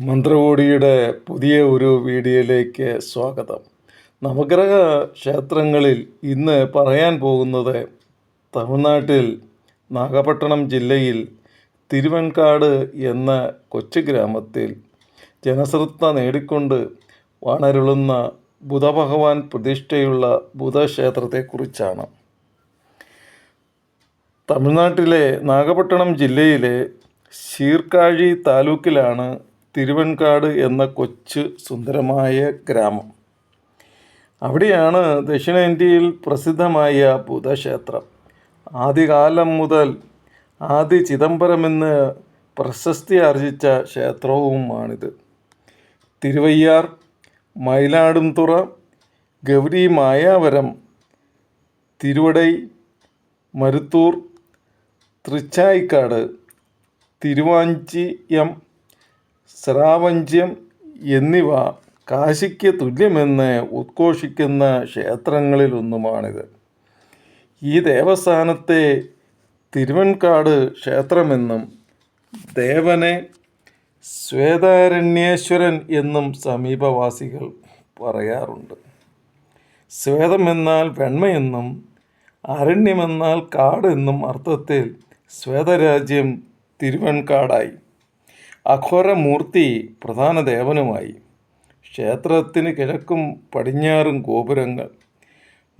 മന്ത്രകോടിയുടെ പുതിയ ഒരു വീഡിയോയിലേക്ക് സ്വാഗതം. നവഗ്രഹ ക്ഷേത്രങ്ങളിൽ ഇന്ന് പറയാൻ പോകുന്നത് തമിഴ്നാട്ടിൽ നാഗപട്ടണം ജില്ലയിൽ തിരുവൻകാട് എന്ന കൊച്ചു ഗ്രാമത്തിൽ ജനശ്രദ്ധ നേടിക്കൊണ്ട് വാണരുളുന്ന ബുധഭഗവാൻ പ്രതിഷ്ഠയുള്ള ബുധക്ഷേത്രത്തെക്കുറിച്ചാണ് തമിഴ്നാട്ടിലെ നാഗപട്ടണം ജില്ലയിലെ ശീർക്കാഴി താലൂക്കിലാണ് തിരുവൻകാട് എന്ന കൊച്ചു സുന്ദരമായ ഗ്രാമം. അവിടെയാണ് ദക്ഷിണേന്ത്യയിൽ പ്രസിദ്ധമായ ബുധക്ഷേത്രം ആദ്യകാലം മുതൽ ആദി ചിദംബരമെന്ന് പ്രശസ്തി ആർജിച്ച ക്ഷേത്രവുമാണിത്. തിരുവയ്യാർ മയിലാടുംതുറ ഗൗരി മായാവരം തിരുവടൈ മരുത്തൂർ തൃച്ചായിക്കാട് തിരുവാഞ്ചിയം സ്രാവഞ്ചിയം എന്നിവ കാശിക്ക് തുല്യമെന്ന് ഉദ്ഘോഷിക്കുന്ന ക്ഷേത്രങ്ങളിലൊന്നുമാണിത്. ഈ ദേവസ്ഥാനത്തെ തിരുവൻകാട് ക്ഷേത്രമെന്നും ദേവനെ ശ്വേതാരണ്യേശ്വരൻ എന്നും സമീപവാസികൾ പറയാറുണ്ട്. ശ്വേതമെന്നാൽ വെണ്മയെന്നും അരണ്യമെന്നാൽ കാടെന്നും അർത്ഥത്തിൽ ശ്വേതരാജ്യം തിരുവൻകാടായി. അഘോരമൂർത്തി പ്രധാന ദേവനുമായി ക്ഷേത്രത്തിന് കിഴക്കും പടിഞ്ഞാറും ഗോപുരങ്ങൾ.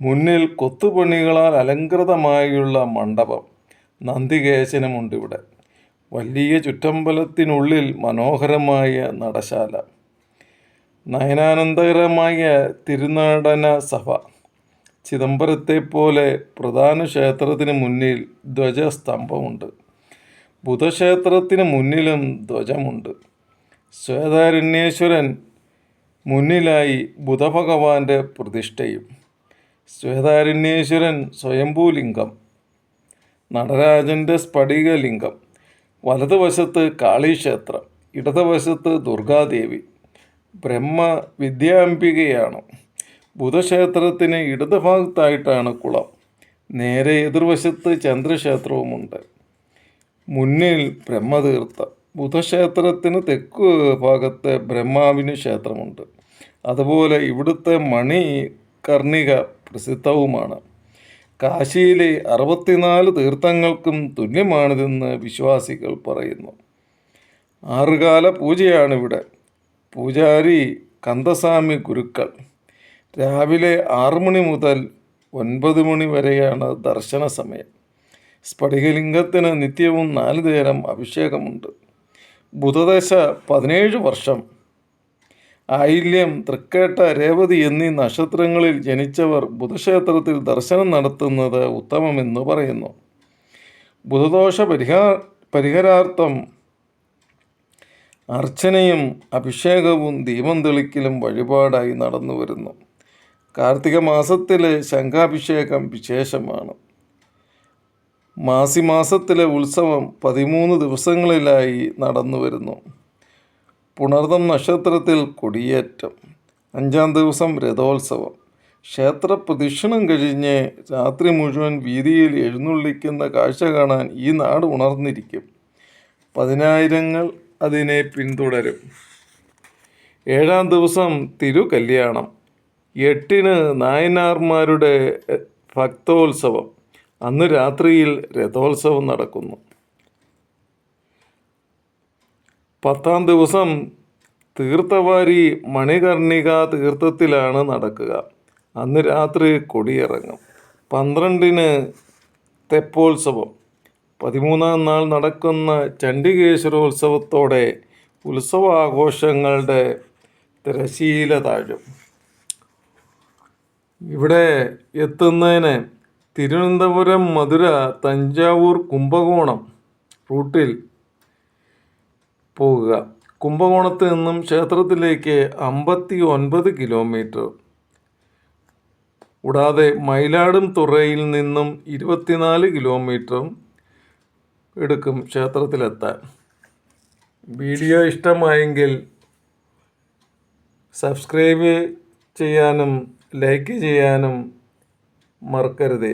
മുന്നിൽ കൊത്തുപണികളാൽ അലങ്കൃതമായുള്ള മണ്ഡപം നന്ദികേശനമുണ്ട് ഇവിടെ. വലിയ ചുറ്റമ്പലത്തിനുള്ളിൽ മനോഹരമായ നടശാല. നയനാനന്ദകരമായ തിരുനാടന സഭ. ചിദംബരത്തെ പോലെ പ്രധാന ക്ഷേത്രത്തിന് മുന്നിൽ ധ്വജസ്തംഭമുണ്ട്. ബുധക്ഷേത്രത്തിന് മുന്നിലും ധ്വജമുണ്ട്. ശ്വേതാരണ്യേശ്വരൻ മുന്നിലായി ബുധഭഗവാന്റെ പ്രതിഷ്ഠയും. ശ്വേതാരണ്യേശ്വരൻ സ്വയംഭൂലിംഗം. നടരാജന്റെ സ്ഫടികലിംഗം. വലതുവശത്ത് കാളീക്ഷേത്രം ഇടതുവശത്ത് ദുർഗാദേവി. ബ്രഹ്മ വിദ്യാംബികയാണ് ബുധക്ഷേത്രത്തിന് ഇടതുഭാഗത്തായിട്ടാണ് കുളം. നേരെ എതിർവശത്ത് ചന്ദ്രക്ഷേത്രവുമുണ്ട്. മുന്നിൽ ബ്രഹ്മതീർത്ഥം ബുധക്ഷേത്രത്തിന് തെക്ക് ഭാഗത്തെ ബ്രഹ്മാവിന് ക്ഷേത്രമുണ്ട്. അതുപോലെ ഇവിടുത്തെ മണി കർണിക പ്രസിദ്ധവുമാണ്. കാശിയിലെ അറുപത്തിനാല് തീർത്ഥങ്ങൾക്കും തുല്യമാണിതെന്ന് വിശ്വാസികൾ പറയുന്നു. ആറുകാല പൂജയാണിവിടെ. പൂജാരി കന്തസ്വാമി ഗുരുക്കൾ. രാവിലെ ആറു മണി മുതൽ ഒൻപത് മണി വരെയാണ് ദർശന സമയം സ്ഫടികലിംഗത്തിന് നിത്യവും നാല് നേരം അഭിഷേകമുണ്ട്. ബുധദശ പതിനേഴ് വർഷം. ആയില്യം തൃക്കേട്ട രേവതി എന്നീ നക്ഷത്രങ്ങളിൽ ജനിച്ചവർ ബുധക്ഷേത്രത്തിൽ ദർശനം നടത്തുന്നത് ഉത്തമമെന്ന് പറയുന്നു. ബുധദോഷ പരിഹാ പരിഹാരാർത്ഥം അർച്ചനയും അഭിഷേകവും ദീപം തെളിക്കലും വഴിപാടായി നടന്നു വരുന്നു കാർത്തിക മാസത്തിലെ ശംഖാഭിഷേകം വിശേഷമാണ്. മാസിമാസത്തിലെ ഉത്സവം പതിമൂന്ന് ദിവസങ്ങളിലായി നടന്നു വരുന്നു പുണർദം നക്ഷത്രത്തിൽ കൊടിയേറ്റം. അഞ്ചാം ദിവസം രഥോത്സവം. ക്ഷേത്ര പ്രദക്ഷിണം കഴിഞ്ഞ് രാത്രി മുഴുവൻ വീതിയിൽ എഴുന്നള്ളിക്കുന്ന കാഴ്ച കാണാൻ ഈ നാട് ഉണർന്നിരിക്കും. പതിനായിരങ്ങൾ അതിനെ പിന്തുടരും. ഏഴാം ദിവസം തിരുകല്യാണം. എട്ടിന് നായനാർമാരുടെ ഭക്തോത്സവം. അന്ന് രാത്രിയിൽ രഥോത്സവം നടക്കുന്നു. പത്താം ദിവസം തീർത്ഥവാരി മണികർണിക തീർത്ഥത്തിലാണ് നടക്കുക. അന്ന് രാത്രി കൊടിയിറങ്ങും. പന്ത്രണ്ടിന് തെപ്പോത്സവം. പതിമൂന്നാം നാൾ നടക്കുന്ന ചണ്ഡികേശ്വരോത്സവത്തോടെ ഉത്സവാഘോഷങ്ങളുടെ തിരശീല താഴും. ഇവിടെ എത്തുന്നതിന് തിരുവനന്തപുരം മധുര തഞ്ചാവൂർ കുംഭകോണം റൂട്ടിൽ പോകുക. കുംഭകോണത്ത് നിന്നും ക്ഷേത്രത്തിലേക്ക് അമ്പത്തി ഒൻപത് കിലോമീറ്റർ. കൂടാതെ മയിലാടും തുറയിൽ നിന്നും ഇരുപത്തിനാല് കിലോമീറ്ററും എടുക്കും ക്ഷേത്രത്തിലെത്താൻ. വീഡിയോ ഇഷ്ടമായെങ്കിൽ സബ്സ്ക്രൈബ് ചെയ്യാനും ലൈക്ക് ചെയ്യാനും മറക്കരുതേ.